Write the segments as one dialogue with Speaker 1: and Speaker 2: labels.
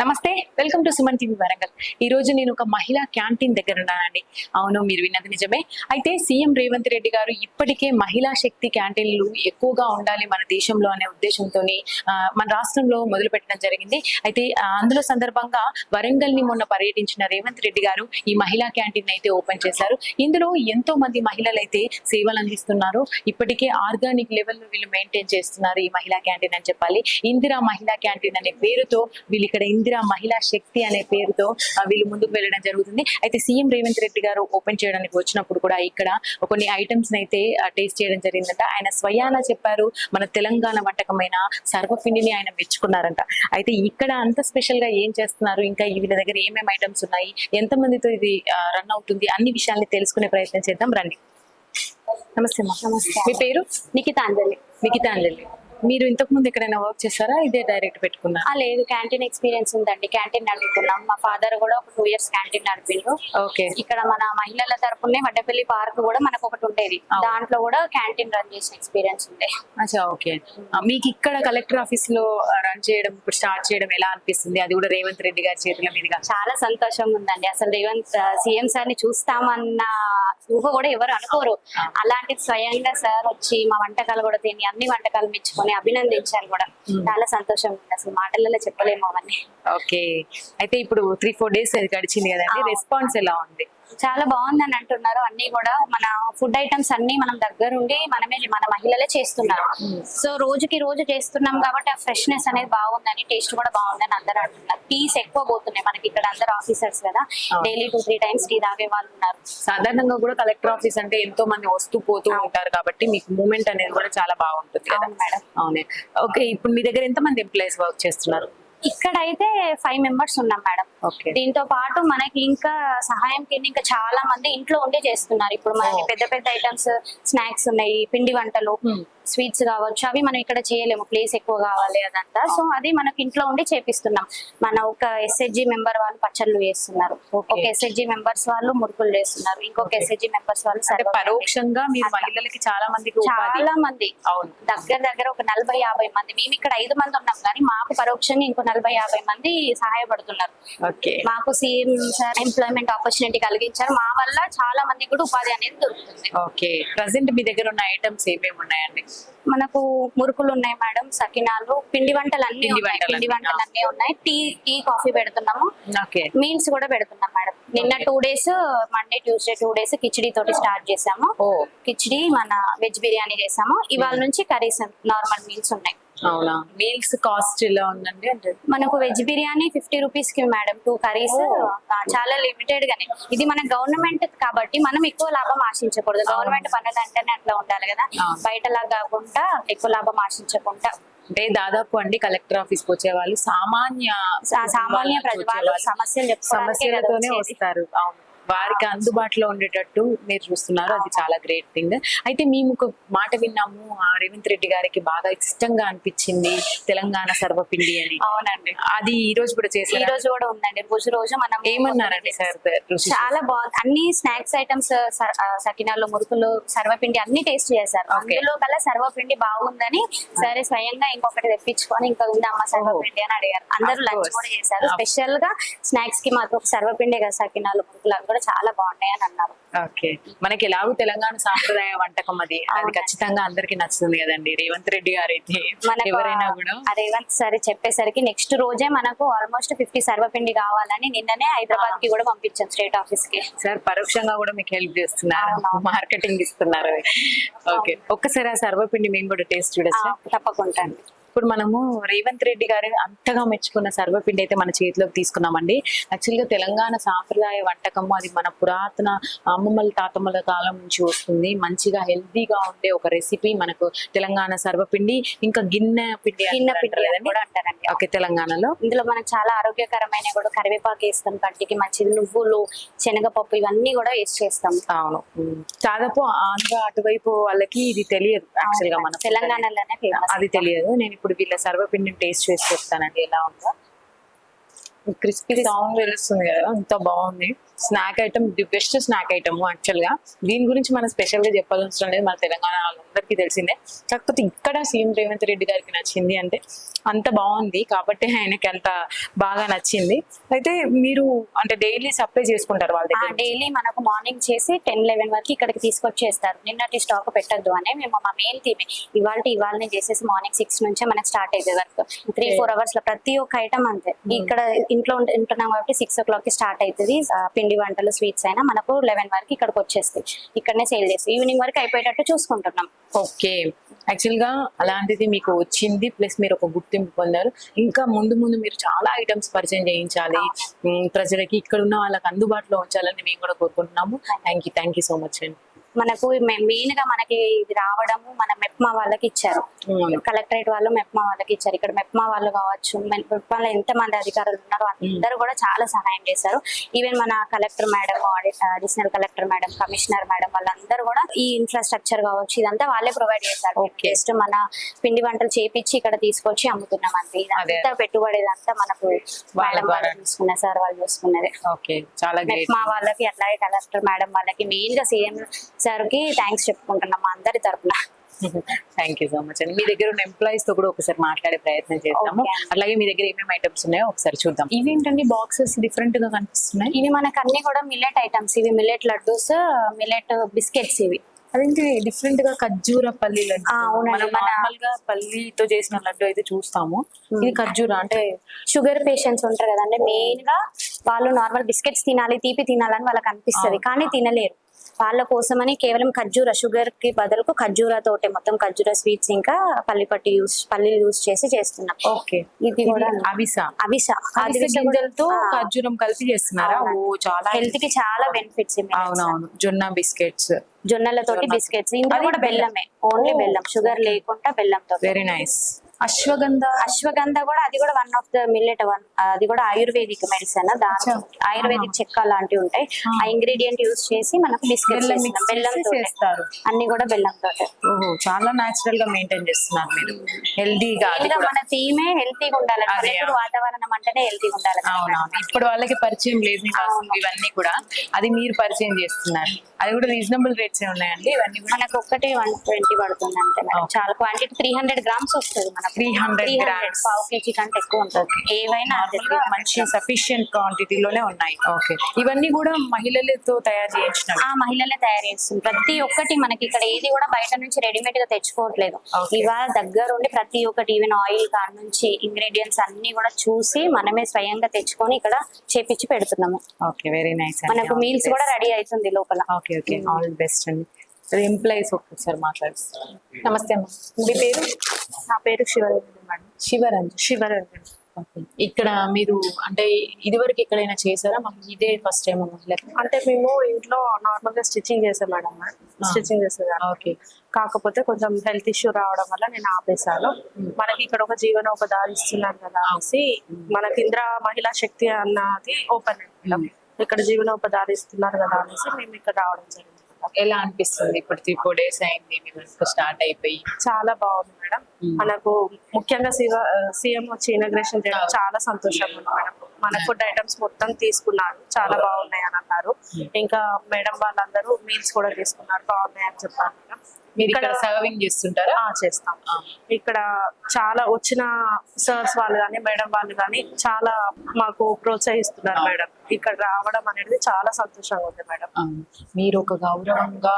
Speaker 1: నమస్తే welcome to Suman TV Warangal. ఈ రోజు నేను ఒక మహిళా క్యాంటీన్ దగ్గర ఉన్నానండి. అవును మీరు విన్నది నిజమే. అయితే సీఎం రేవంత్ రెడ్డి గారు ఇప్పటికే మహిళా శక్తి క్యాంటీన్లు ఎక్కువగా ఉండాలి మన దేశంలో అనే ఉద్దేశంతో మన రాష్ట్రంలో మొదలు పెట్టడం జరిగింది. అయితే అందులో సందర్భంగా వరంగల్ని మొన్న పర్యటించిన రేవంత్ రెడ్డి గారు ఈ మహిళా క్యాంటీన్ అయితే ఓపెన్ చేశారు. ఇందులో ఎంతో మంది మహిళలు అయితే సేవలు అందిస్తున్నారు. ఇప్పటికే ఆర్గానిక్ లెవెల్ వీళ్ళు మెయింటైన్ చేస్తున్నారు ఈ మహిళా క్యాంటీన్ అని చెప్పాలి. ఇందిరా మహిళా క్యాంటీన్ అనే పేరుతో వీళ్ళు ఇక్కడ ఇందిరా మహిళా శక్తి అనే పేరుతో వీళ్ళు ముందుకు వెళ్ళడం జరుగుతుంది. అయితే సీఎం రేవంత్ రెడ్డి గారు ఓపెన్ చేయడానికి వచ్చినప్పుడు కూడా ఇక్కడ కొన్ని ఐటమ్స్ అయితే టేస్ట్ చేయడం జరిగిందంట. ఆయన స్వయాన చెప్పారు మన తెలంగాణ వంటకమైన సర్వపిండిని ఆయన మెచ్చుకున్నారంట. అయితే ఇక్కడ అంత స్పెషల్గా ఏం చేస్తున్నారు? ఇంకా వీళ్ళ దగ్గర ఏమేమి ఐటమ్స్ ఉన్నాయి? ఎంత మందితో ఇది రన్ అవుతుంది? అన్ని విషయాల్ని తెలుసుకునే ప్రయత్నం చేద్దాం. రండి. నమస్తే
Speaker 2: నమస్తే.
Speaker 1: మీ పేరు?
Speaker 2: నిఖితాంజలి.
Speaker 1: నిఖితాంజలి. మీరు ఇంతకు ముందు ఎక్కడైనా వర్క్ చేస్తారా ఇదే డైరెక్ట్ పెట్టుకున్నారా
Speaker 2: ఆ లేదు. క్యాంటీన్ ఎక్స్పీరియన్స్ ఉందండి. క్యాంటీన్ నడుపుకున్నాం. మా ఫాదర్ కూడా ఒక టూ ఇయర్స్ క్యాంటీన్ నడిపిండ్రు
Speaker 1: ఓకే.
Speaker 2: ఇక్కడ మన మహిళల తరపునే వడ్డపల్లి పార్క్ కూడా మనకు ఒకటి ఉండేది. దాంట్లో కూడా క్యాంటీన్ రన్ చేసిన ఎక్స్పీరియన్స్ ఉండే.
Speaker 1: అచ్చా ఓకే. మీకు ఇక్కడ కలెక్టర్ ఆఫీస్లో రన్ చేయడం ఇప్పుడు స్టార్ట్ చేయడం ఎలా అనిపిస్తుంది? అది కూడా రేవంత్ రెడ్డి గారి చేతుల మీదుగా.
Speaker 2: చాలా సంతోషంగా ఉందండి అసలు రేవంత్ సీఎం సార్ని చూస్తామన్న ఊహ కూడా ఎవరు అనుకోరు. అలాంటిది స్వయంగా సార్ వచ్చి మా వంటకాలు కూడా తిని అన్ని వంటకాలు మెచ్చుకొని అభినందించారు కూడా. చాలా సంతోషంగా ఉంది అసలు మాటలలో చెప్పలేము అవన్నీ.
Speaker 1: ఓకే. అయితే ఇప్పుడు త్రీ ఫోర్ డేస్ అది గడిచింది కదండి. రెస్పాన్స్ ఎలా ఉంది?
Speaker 2: చాలా బాగుందని అంటున్నారు. అన్ని కూడా మన ఫుడ్ ఐటమ్స్ అన్ని మనం దగ్గరుండి మనమే మన మహిళలే చేస్తున్నారు. సో రోజుకి రోజు చేస్తున్నాం కాబట్టి ఆ ఫ్రెష్నెస్ అనేది బాగుందని టేస్ట్ కూడా బాగుందని అందరూ అంటున్నారు. టీస్ ఎక్కువ పోతున్నాయి మనకి ఇక్కడ అందరు ఆఫీసర్స్ కదా. Daily two three times tea తాగే వాళ్ళు ఉన్నారు.
Speaker 1: సాధారణంగా కూడా కలెక్టర్ ఆఫీస్ అంటే ఎంతో మంది వస్తూ పోతూ ఉంటారు కాబట్టి మీకు మూమెంట్ అనేది కూడా చాలా బాగుంటుంది కదా.
Speaker 2: మేడం.
Speaker 1: అవునే. ఓకే ఇప్పుడు మీ దగ్గర ఎంత మంది ఎంప్లాయీస్ వర్క్ చేస్తున్నారు?
Speaker 2: ఇక్కడ అయితే ఫైవ్ మెంబర్స్ ఉన్నాం మేడం
Speaker 1: ఓకే
Speaker 2: దీంతో పాటు మనకి ఇంకా సహాయం కింద ఇంకా చాలా మంది ఇంట్లో ఉండి చేస్తున్నారు ఇప్పుడు మనకి
Speaker 1: ఓ.
Speaker 2: పెద్ద పెద్ద ఐటమ్స్ స్నాక్స్ ఉన్నాయి పిండి వంటలు
Speaker 1: Hmm.
Speaker 2: స్వీట్స్ కావచ్చు అవి మనం ఇక్కడ చేయలేము. ప్లేస్ ఎక్కువ కావాలి అదంతా. సో అది మనకి ఇంట్లో ఉండి చేపిస్తున్నాం. మన ఒక ఎస్హెచ్జి మెంబర్ వాళ్ళు పచ్చళ్ళు చేస్తున్నారు.
Speaker 1: Okay.
Speaker 2: ఒక ఎస్హెచ్జి మెంబర్స్ వాళ్ళు మురుకులు చేస్తున్నారు. ఇంకొక. ఎస్హెచ్జి మెంబర్స్ వాళ్ళు
Speaker 1: పరోక్షంగా మీరు. మహిళలకి చాలా ఉపాధి.
Speaker 2: చాలా మంది.
Speaker 1: అవును.
Speaker 2: దగ్గర దగ్గర ఒక నలభై యాభై మంది. మేము ఇక్కడ ఐదు మంది ఉన్నాం కానీ మాకు పరోక్షంగా ఇంకో నలభై యాభై మంది సహాయపడుతున్నారు. మాకు సీఎం సార్ ఎంప్లాయ్మెంట్ ఆపర్చునిటీ కలిగించారు. మా వల్ల చాలా మందికి కూడా ఉపాధి అనేది దొరుకుతుంది.
Speaker 1: ఓకే. ప్రజెంట్ మీ దగ్గర ఉన్న ఐటమ్స్ ఏమేమి ఉన్నాయండి?
Speaker 2: మనకు మురుకులు ఉన్నాయి మేడం సకినాలు పిండి వంటలు అన్ని
Speaker 1: పిండి
Speaker 2: ఉన్నాయి
Speaker 1: వంటలు అన్నీ,
Speaker 2: ఉన్నాయి. టీ టీ కాఫీ పెడుతున్నాము. మీల్స్ కూడా పెడుతున్నాం మేడం. నిన్న two days Monday Tuesday two days khichdi తోటి స్టార్ట్ చేసాము కిచిడి మన వెజ్ బిర్యానీ చేసాము ఇవాళ నుంచి కర్రీస్ నార్మల్ మీల్స్ ఉన్నాయి.
Speaker 1: అవునా? మీల్స్ కాస్ట్ ఎలా ఉందండి అంటే?
Speaker 2: మనకు వెజ్ బిర్యానీ ఫిఫ్టీ రూపీస్కి మేడం టూ కర్రీస్ చాలా లిమిటెడ్ గానే. ఇది మన గవర్నమెంట్ కాబట్టి మనం ఎక్కువ లాభం ఆశించకూడదు. గవర్నమెంట్ పనులు అంటేనే అట్లా ఉండాలి కదా. బయటలా కాకుండా ఎక్కువ లాభం ఆశించకుండా.
Speaker 1: అంటే దాదాపు అండి కలెక్టర్ ఆఫీస్కి వచ్చే వాళ్ళు సామాన్య
Speaker 2: సామాన్య ప్రజ
Speaker 1: వచ్చే
Speaker 2: వాళ్ళు
Speaker 1: వాళ్ళు
Speaker 2: సమస్యలు
Speaker 1: సమస్యలతోనే. వస్తారు. అవును. వారికి అందుబాటులో ఉండేటట్టు మీరు చూస్తున్నారు. అది చాలా గ్రేట్ థింగ్ అయితే మేము ఒక మాట విన్నాము. ఆ రేవంత్ రెడ్డి గారికి బాగా ఇష్టంగా అనిపించింది తెలంగాణ సర్వపిండి అని.
Speaker 2: అవునండి.
Speaker 1: అది ఈ రోజు కూడా
Speaker 2: ఈ
Speaker 1: చేశారు
Speaker 2: రోజు కూడా ఉందండి. రోజు రోజు మనం
Speaker 1: ఏమన్నారండి సార్?
Speaker 2: చాలా బాగుంది. అన్ని స్నాక్స్ ఐటమ్స్ సకినాలు మురుకులు సర్వపిండి అన్ని టేస్ట్ చేశారు. అందులో కల్లా సర్వపిండి బాగుందని సరే స్వయంగా ఇంకొకటి తెప్పించుకొని ఇంకా ఉందమ్మా సర్వపిండి అని అడిగారు. అందరూ లంచ్. కూడా చేశారు. స్పెషల్గా స్నాక్స్కి మాత్రం సర్వపిండి కదా సకినాలు మురుకులు అవి కూడా చాలా బాగున్నాయి అని అన్నారు.
Speaker 1: ఓకే. మనకి ఎలాగో తెలంగాణ సాంప్రదాయ వంటకం అది. అది. ఖచ్చితంగా అందరికి నచ్చుతుంది కదండి. రేవంత్ రెడ్డి గారు అయితే ఎవరైనా కూడా.
Speaker 2: రేవంత్ సరే చెప్పేసరికి నెక్స్ట్ రోజే మనకు ఆల్మోస్ట్ ఫిఫ్టీ సర్వపిండి కావాలని నిన్ననే హైదరాబాద్కి కూడా పంపించాం స్టేట్ ఆఫీస్కి
Speaker 1: సార్ పరోక్షంగా కూడా మీకు హెల్ప్ చేస్తున్నారు. మార్కెటింగ్ ఇస్తున్నారు. ఓకే. ఒక్కసారి ఆ సర్వపిండి మేము కూడా టేస్ట్ చూడొచ్చా?
Speaker 2: తప్పకుండా అండి.
Speaker 1: ఇప్పుడు మనము రేవంత్ రెడ్డి గారు అంతగా మెచ్చుకున్న సర్వపిండి అయితే మన చేతిలోకి తీసుకున్నామండి. యాక్చువల్గా తెలంగాణ సాంప్రదాయ వంటకము అది మన పురాతన అమ్మమ్మల తాతమ్మల కాలం నుంచి వస్తుంది. మంచిగా హెల్తీగా ఉండే ఒక రెసిపీ మనకు తెలంగాణ సర్వపిండి ఇంకా గిన్నె పిండి
Speaker 2: గిన్నె పిండి? కూడా అంటారండి.
Speaker 1: ఓకే తెలంగాణలో.
Speaker 2: ఇందులో మనకు చాలా ఆరోగ్యకరమైన కూడా కరివేపాకు వేస్తాం కంటికి మంచిది నువ్వులు శనగపప్పు ఇవన్నీ కూడా వేసి చేస్తాం.
Speaker 1: అవును. దాదాపు ఆంధ్ర అటువైపు వాళ్ళకి ఇది తెలియదు యాక్చువల్గా మన
Speaker 2: తెలంగాణలోనే
Speaker 1: అది తెలియదు. నేను ఇప్పుడు వీళ్ళ సర్వపిండిని టేస్ట్ చేసి చెప్తానండి ఎలా ఉందో. క్రిస్పీ సౌండ్ తెలుస్తుంది కదా. అంత బాగుంది. Snack item the best snack item యాక్చువల్గా. దీని గురించి మనం స్పెషల్గా చెప్పాల్సిన లేదు. మన తెలంగాణ వాళ్ళందరికీ తెలిసిందే. కాకపోతే ఇక్కడ సీఎం రేవంత్ రెడ్డి గారికి నచ్చింది అంటే అంత బాగుంది. కాబట్టి ఆయనకి అంత బాగా నచ్చింది. అయితే మీరు అంటే డైలీ సప్లై చేసుకుంటారు వాళ్ళ దగ్గర
Speaker 2: డైలీ మనకు మార్నింగ్ చేసి టెన్ లెవెన్ వరకు ఇక్కడికి తీసుకొచ్చేస్తారు. నిన్నటి స్టాక్ పెట్టద్దు అని మేము మా మెయిన్ థీమ్ ఇవాళ ఇవాళనే చేసేసి మార్నింగ్ సిక్స్ నుంచే మనకి స్టార్ట్ అవుతుంది వర్క్. త్రీ ఫోర్ అవర్స్లో ప్రతి ఒక్క ఐటమ్ అంతే. ఇక్కడ ఇంట్లో ఉంట- ఉంటున్నాం కాబట్టి సిక్స్ ఓ క్లాక్కి స్టార్ట్ అవుతుంది పిండి వంటలు స్వీట్స్ అయినా మనకు లెవెన్ వరకు ఇక్కడికి వచ్చేస్తాయి. ఇక్కడనే సేల్ చేస్తాం ఈవినింగ్ వరకు అయిపోయేటట్టు చూసుకుంటున్నాం.
Speaker 1: ఓకే. యాక్చువల్గా అలాంటిది మీకు వచ్చింది ప్లస్ మీరు ఒక గుర్తింపు పొందారు. ఇంకా ముందు ముందు మీరు చాలా ఐటమ్స్ పరిచయం చేయించాలి. ప్రజలకి ఇక్కడ ఉన్న వాళ్ళకి అందుబాటులో ఉంచాలని మేము కూడా కోరుకుంటున్నాము. Thank you thank you so much అండి
Speaker 2: మనకు మెయిన్గా మనకి ఇది రావడము మన మెప్మా వాళ్ళకి ఇచ్చారు. కలెక్టరేట్ వాళ్ళు మెప్మా వాళ్ళకి ఇచ్చారు ఇక్కడ మెప్మా వాళ్ళు కావచ్చు మె- మెప్మాలో ఎంత మంది అధికారులు ఉన్నారో అందరూ కూడా చాలా సహాయం చేశారు ఈవెన్ మన collector madam additional collector madam commissioner madam వాళ్ళందరూ కూడా ఈ ఇన్ఫ్రాస్ట్రక్చర్ కావచ్చు ఇదంతా వాళ్ళే ప్రొవైడ్ చేశారు. జస్ట్ మన పిండి వంటలు చేపించి ఇక్కడ తీసుకొచ్చి అమ్ముతున్నాం అంతే. ఇదంతా పెట్టుబడి ఇదంతా మనకు
Speaker 1: వాళ్ళ
Speaker 2: మేడం వాళ్ళు
Speaker 1: ద్వారా.
Speaker 2: చూసుకున్నారు సార్ వాళ్ళు చూసుకున్నది
Speaker 1: ఓకే చాలా గ్రేట్
Speaker 2: మెప్మా వాళ్ళకి అట్లాగే కలెక్టర్ మేడం వాళ్ళకి మెయిన్గా సీఎం సార్కి థ్యాంక్స్ చెప్పుకుంటున్నాం మా అందరి తరపున.
Speaker 1: థ్యాంక్ యూ సో మచ్ అండి. మీ దగ్గర ఉన్న ఎంప్లాయీస్తో కూడా ఒకసారి మాట్లాడే ప్రయత్నం చేద్దాము.
Speaker 2: Okay.
Speaker 1: అలాగే మీ దగ్గర ఏమేమి ఐటమ్స్ ఉన్నాయో ఒకసారి చూద్దాం. ఇవేంటండి బాక్సెస్ డిఫరెంట్గా కనిపిస్తున్నాయి.
Speaker 2: ఇవి మనకు అన్ని కూడా మిల్లెట్ ఐటమ్స్ ఇవి మిల్లెట్ లడ్డూస్ మిల్లెట్ బిస్కెట్స్ ఇవి.
Speaker 1: అదేంటి? డిఫరెంట్గా ఖర్జూర పల్లి లడ్డు. మనం
Speaker 2: మన-
Speaker 1: నార్మల్గా పల్లితో చేసిన లడ్డు అయితే చూస్తాము. ఇది ఖర్జూర అంటే
Speaker 2: షుగర్ పేషెంట్స్ ఉంటారు కదండి. మెయిన్గా వాళ్ళు నార్మల్ బిస్కెట్స్ తినాలి తీపి తినాలని వాళ్ళకి అనిపిస్తది. కానీ తినలేరు. వాళ్ళ కోసమని కేవలం ఖర్జూర షుగర్కి బదులుకు ఖర్జూర తోటే మొత్తం ఖర్జూర స్వీట్స్ ఇంకా పల్లి పట్టి యూస్ పల్లీలు యూస్ చేసి చేస్తున్నాం.
Speaker 1: ఓకే.
Speaker 2: ఇది కూడా
Speaker 1: అవిస.
Speaker 2: అవిస.
Speaker 1: అవిసె గింజలతో ఖర్జూరం కలిపి చేస్తున్నారా? ఓ చాలా
Speaker 2: హెల్త్కి చాలా బెనిఫిట్స్
Speaker 1: అవునవును. జొన్న బిస్కెట్స్.
Speaker 2: జొన్నలతోటి
Speaker 1: జొన్న.
Speaker 2: బిస్కెట్స్. ఇందులో
Speaker 1: అది
Speaker 2: కూడా బెల్లమే. ఓన్లీ. బెల్లం. షుగర్ లేకుండా బెల్లంతో
Speaker 1: వెరీ నైస్ అశ్వగంధ.
Speaker 2: అశ్వగంధ కూడా అది కూడా one of the millet one అది కూడా ఆయుర్వేదిక్ మెడిసిన్ దాని. ఆయుర్వేదిక్ చెక్క లాంటివి ఉంటాయి. ఆ. ఇంగ్రీడియంట్ యూస్ చేసి మనకు బిస్కెట్
Speaker 1: బెల్లం చేస్తారు.
Speaker 2: అన్ని కూడా బెల్లం తోటే.
Speaker 1: ఓహో చాలా నాచురల్గా మెయింటైన్ చేస్తున్నారు మీరు. హెల్దీగా
Speaker 2: మన థీమే హెల్తీగా ఉండాలి. వాతావరణం అంటేనే హెల్తీగా ఉండాలి.
Speaker 1: ఇప్పుడు వాళ్ళకి పరిచయం లేదు. ఇవన్నీ కూడా. అది మీరు పరిచయం చేస్తున్నారు. అది కూడా రీజనబుల్ రేట్స్ ఉన్నాయండి? ఇవన్నీ కూడా
Speaker 2: మనకు ఒక్కటి వన్ ట్వంటీ పడుతుంది.
Speaker 1: Okay.
Speaker 2: చాలా క్వాంటిటీ త్రీ హండ్రెడ్ గ్రామ్స్ వస్తుంది మనకు.
Speaker 1: 300
Speaker 2: 300
Speaker 1: grams.
Speaker 2: పావు కేజీ కంటే ఎక్కువ ఉంటుంది. ఏవైనా అంతే,
Speaker 1: నార్మల్గా
Speaker 2: 300
Speaker 1: మంచి సఫిషియంట్ క్వాంటిటీలోనే ఉన్నాయి. ఓకే. ఇవన్నీ కూడా మహిళలతో తయారు చేయించినవి.
Speaker 2: ఆ మహిళలే తయారు చేస్తుంది. ప్రతి ఒక్కటి మనకి ఇక్కడ ఏది కూడా బయట నుంచి రెడీమేడ్గా తెచ్చుకోవట్లేదు. ఇవాళ దగ్గరుండి ప్రతి ఒక్కటి ఈవెన్ ఆయిల్ కాడ నుంచి ఇంగ్రీడియంట్స్ అన్ని కూడా చూసి మనమే స్వయంగా తెచ్చుకొని ఇక్కడ చేపించి పెడుతున్నాము.
Speaker 1: ఓకే. వెరీ నైస్
Speaker 2: మనకు మీల్స్ కూడా రెడీ అవుతుంది లోపల.
Speaker 1: Okay okay. ఆల్ బెస్ట్ అండి. ఎంప్లాయీస్ ఒక్కసారి మాట్లాడిస్తారు నమస్తే అమ్మ. మీ పేరు?
Speaker 2: నా పేరు శివరంజన్ మేడం.
Speaker 1: శివరంజన్
Speaker 2: శివరంజన్.
Speaker 1: ఇక్కడ మీరు అంటే ఇదివరకు ఎక్కడైనా చేశారా? మాకు ఇదే ఫస్ట్ టైం
Speaker 3: అంటే మేము ఇంట్లో నార్మల్గా స్టిచ్చింగ్ చేసాం మేడం స్టిచ్చింగ్ చేసేదాన్ని.
Speaker 1: ఓకే.
Speaker 3: కాకపోతే కొంచెం హెల్త్ ఇష్యూ రావడం వల్ల నేను ఆపేశాను. మనకి ఇక్కడ ఒక జీవనోపాధి ఇస్తున్నారు కదా అనేసి మనకి ఇంద్ర మహిళా శక్తి అన్నది ఓపెన్ ఇక్కడ జీవనోపాధి ఇస్తున్నారు కదా అనేసి మేము ఇక్కడ రావడం జరిగింది.
Speaker 1: ఎలా అనిపిస్తుంది ఇప్పుడు త్రీ ఫోర్ డేస్ అయింది స్టార్ట్ అయిపోయి?
Speaker 3: చాలా బాగుంది మేడం.
Speaker 1: Hmm.
Speaker 3: మనకు ముఖ్యంగా సీఎం వచ్చి ఇనాగ్రేషన్ చేయడం చాలా సంతోషంగా ఉంది మేడం. మన ఫుడ్ ఐటమ్స్ మొత్తం తీసుకున్నారు. చాలా బాగున్నాయి అని అన్నారు. ఇంకా మేడం వాళ్ళందరూ మీల్స్ కూడా తీసుకున్నారు. బాగున్నాయి అని చెప్పారు మేడం.
Speaker 1: మీరు ఇక్కడ సర్వింగ్ చేస్తుంటారా?
Speaker 3: ఆ, చేస్తాం. ఇక్కడ చాలా వచ్చిన సర్స్ వాళ్ళు కానీ మేడం వాళ్ళు కానీ చాలా మాకు ప్రోత్సహిస్తున్నారు మేడం. ఇక్కడ రావడం అనేది చాలా సంతోషంగా ఉంది మేడం.
Speaker 1: మీరు ఒక గౌరవంగా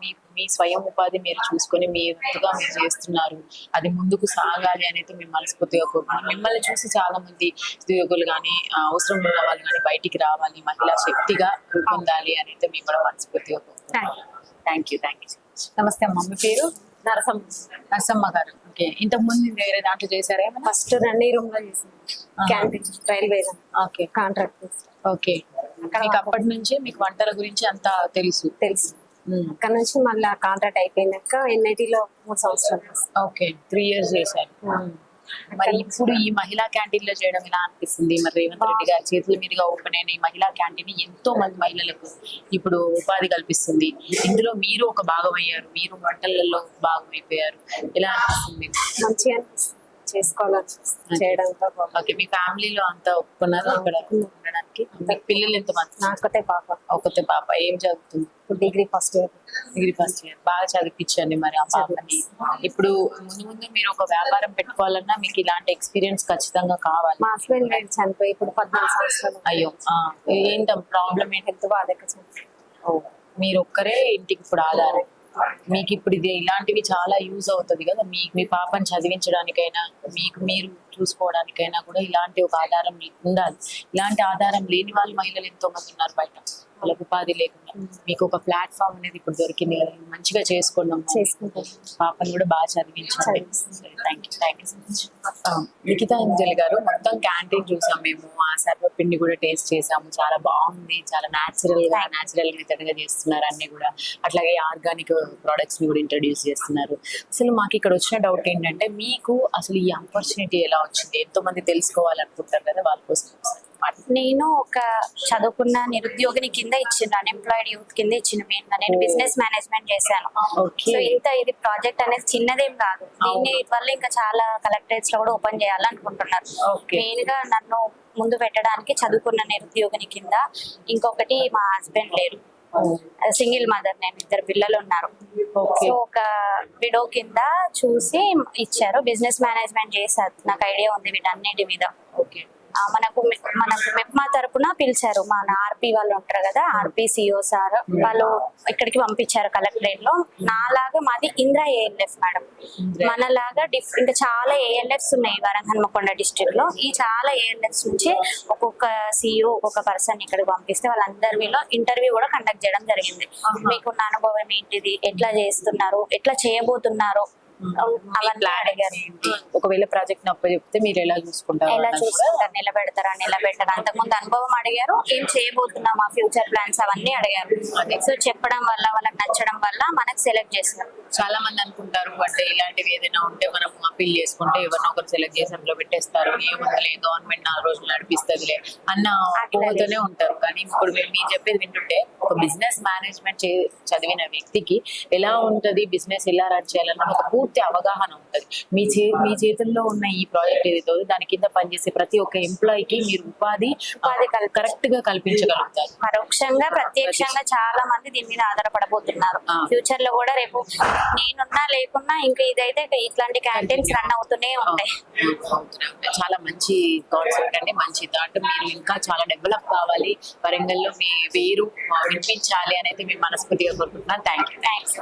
Speaker 1: మీ మీ స్వయం ఉపాధి మీరు చూసుకొని మీ వంతుగా మీరు చేస్తున్నారు. అది ముందుకు సాగాలి అనేది మేము మనస్ఫూర్తిగా కోరుకున్నాం మిమ్మల్ని చూసి చాలా మంది ఉద్యోగులు కానీ అవసరం ఉన్న వాళ్ళు కానీ బయటికి రావాలి మహిళా శక్తిగా రూపొందాలి అనేది మేము కూడా మనస్ఫూర్తిగా కోరుకుంటున్నాం. థ్యాంక్ యూ థ్యాంక్ యూ నమస్తే అమ్మ మీ పేరు?
Speaker 3: నరసం
Speaker 1: నరసమ్మ గారు. ఓకే ఇంతకు ముందు వేరే దాంట్లో చేశారా
Speaker 3: ఫస్ట్ రన్నీ రూమ్లో చేసింది canteen railway
Speaker 1: okay.
Speaker 3: Contract
Speaker 1: okay. మీకు అప్పటి నుంచి మీకు వంటల గురించి అంతా తెలుసు.
Speaker 3: తెలుసు. అక్కడ నుంచి మళ్ళీ కాంట్రాక్ట్ అయిపోయినాక ఎన్ఐటీలో మూడు సంవత్సరాలు.
Speaker 1: ఓకే త్రీ ఇయర్స్ చేశారు. మరి ఇప్పుడు ఈ మహిళా క్యాంటీన్లో చేయడం ఎలా అనిపిస్తుంది? మరి రేవంత్ రెడ్డి గారి చేతుల మీదుగా ఓపెన్ అయిన ఈ మహిళా క్యాంటీన్ ఎంతో మంది మహిళలకు ఇప్పుడు ఉపాధి కల్పిస్తుంది. ఇందులో మీరు ఒక భాగం అయ్యారు మీరు వంటలలో భాగం అయిపోయారు ఎలా అనిపిస్తుంది?
Speaker 3: మంచిగా అనిపిస్తుంది. చేసుకోవాలని చేయడంతో.
Speaker 1: ఓకే మీ ఫ్యామిలీలో అంతా ఒప్పుకున్నారు అక్కడ? ఉండడానికి పిల్లలు ఎంతమంది
Speaker 3: నాకతే పాప.
Speaker 1: ఒకతే పాప. ఏం చదువుతుంది?
Speaker 3: Degree first year.
Speaker 1: Degree first year. బాగా చదివించండి మరి ఆ పాపని. ఇప్పుడు ముందు ముందు మీరు ఒక వ్యాపారం పెట్టుకోవాలన్నా మీకు ఇలాంటి ఎక్స్పీరియన్స్ ఖచ్చితంగా కావాలి.
Speaker 3: మా హస్బెండ్ చనిపోయి ఇప్పుడు పద్నాలుగు సంవత్సరాలు
Speaker 1: అయ్యో ఏంట ప్రాబ్లం ఏంటి?
Speaker 3: హెల్త్
Speaker 1: ఓ, మీరు ఒక్కరే ఇంటికి ఇప్పుడు ఆధారం. మీకు ఇప్పుడు ఇది ఇలాంటివి చాలా యూజ్ అవుతుంది కదా. మీ మీ పాపని చదివించడానికైనా మీకు మీరు చూసుకోవడానికైనా కూడా ఇలాంటి ఒక ఆధారం ఉండాలి. ఇలాంటి ఆధారం లేని వాళ్ళు మహిళలు ఎంతో మంది ఉన్నారు బయట. వాళ్ళకి ఉపాధి లేకుండా మీకు ఒక ప్లాట్ఫామ్ అనేది ఇప్పుడు దొరికింది కదా, మంచిగా చేసుకున్నాం. పాపని కూడా బాగా చదివించండి thank you thank you so much Nikhita Anjali గారు మొత్తం క్యాంటీన్ చూసాం మేము. ఆ సర్వపిండి కూడా టేస్ట్ చేసాము. చాలా బాగుంది. చాలా న్యాచురల్గా న్యాచురల్ మెథడ్గా చేస్తున్నారు అన్ని కూడా. అట్లాగే ఆర్గానిక్ ప్రొడక్ట్స్ని కూడా ఇంట్రడ్యూస్ చేస్తున్నారు. అసలు మాకు ఇక్కడ వచ్చిన డౌట్ ఏంటంటే మీకు అసలు ఈ ఆపర్చునిటీ ఎలా వచ్చింది? ఎంతో మంది తెలుసుకోవాలనుకుంటారు కదా వాళ్ళ కోసం.
Speaker 2: నేను ఒక చదువుకున్న నిరుద్యోగిని కింద ఇచ్చిన అన్ఎంప్లాయిడ్ యూత్ కింద ఇచ్చిన మెయిన్గా నేను బిజినెస్ మేనేజ్మెంట్ చేశాను. సో ఇంత ఇది ప్రాజెక్ట్ అనేది చిన్నదేం కాదు. దీన్ని వల్ల ఇంకా చాలా కలెక్టరేట్స్లో కూడా ఓపెన్ చేయాలనుకుంటున్నారు. మెయిన్గా నన్ను ముందు పెట్టడానికి చదువుకున్న నిరుద్యోగిని కింద ఇంకొకటి మా హస్బెండ్ లేరు. సింగిల్ మదర్ నేను ఇద్దరు పిల్లలు ఉన్నారు. సో ఒక విడో కింద చూసి ఇచ్చారు. బిజినెస్ మేనేజ్మెంట్ చేశారు. నాకు ఐడియా ఉంది వీటన్నిటి మీద.
Speaker 1: ఓకే.
Speaker 2: మనకు మనకు మెప్మా తరపున పిలిచారు. మన ఆర్పి వాళ్ళు ఉంటారు కదా ఆర్పి సిఓ సార్. వాళ్ళు ఇక్కడికి పంపించారు కలెక్టరేట్లో. నాలాగా మాది ఇంద్రా ఏఎల్ఎఫ్ మేడం. మనలాగా డిఫ్ ఇంకా చాలా ఏఎల్ఎఫ్స్ ఉన్నాయి వరంగల్ హన్మకొండ డిస్ట్రిక్ట్లో. ఈ చాలా ఏఎల్ఎఫ్స్ నుంచి ఒక్కొక్క సిఇఓ ఒక్కొక్క పర్సన్ ఇక్కడికి పంపిస్తే వాళ్ళందరిలో ఇంటర్వ్యూ కూడా కండక్ట్ చేయడం జరిగింది. మీకున్న అనుభవం ఏంటిది? ఎట్లా చేస్తున్నారు? ఎట్లా చేయబోతున్నారు? అవన్నీ అడిగారు
Speaker 1: ఒకవేళ ప్రాజెక్ట్ అప్ప చెప్తే మీరు ఎలా చూసుకుంటారు
Speaker 2: ఎలా చూసుకుంటారు నిలబెడతారా నిలబెట్టరా? అంతకుముందు అనుభవం అడిగారు ఏం చేయబోతున్నాం ఆ ఫ్యూచర్ ప్లాన్స్ అవన్నీ అడిగారు. సో చెప్పడం వల్ల వాళ్ళకి నచ్చడం వల్ల మనకు సెలెక్ట్ చేస్తారు
Speaker 1: చాలా మంది అనుకుంటారు అంటే ఇలాంటివి ఏదైనా ఉంటే మనం అప్పీల్ చేసుకుంటే ఎవరినో ఒకరు సెలెక్ట్ చేసి అందులో పెట్టేస్తారు. ఏముందిలే గవర్నమెంట్ నాలుగు రోజులు నడిపిస్తుందిలే అన్న పోతూనే ఉంటారు. కానీ ఇప్పుడు మీరు మీరు చెప్పేది వింటుంటే ఒక బిజినెస్ మేనేజ్మెంట్ చదివిన వ్యక్తికి ఎలా ఉంటది బిజినెస్ ఎలా రన్ చేయాలన్న ఒక పూర్తి అవగాహన ఉంటది. మీ చే మీ చేతుల్లో ఉన్న ఈ ప్రాజెక్ట్ ఏదైతే దాని కింద పనిచేసే ప్రతి ఒక్క ఎంప్లాయీకి మీరు ఉపాధి కరెక్ట్గా కల్పించగలుగుతారు.
Speaker 2: పరోక్షంగా ప్రత్యక్షంగా చాలా మంది దీని మీద ఆధారపడబోతున్నారు. ఫ్యూచర్లో కూడా రేపు నేనున్నా లేకున్నా ఇంకా ఇదైతే ఇట్లాంటి క్యాంటీన్స్ రన్ అవుతూనే ఉంటాయి.
Speaker 1: చాలా మంచి కాన్సెప్ట్ అండి మంచి థాట్ మీరు ఇంకా చాలా డెవలప్ కావాలి. వరంగల్లో మీ పేరు ఆ, వినిపించాలి అనేది మేము మనస్ఫూర్తిగా కోరుకుంటున్నాం థ్యాంక్ యూ
Speaker 2: థ్యాంక్స్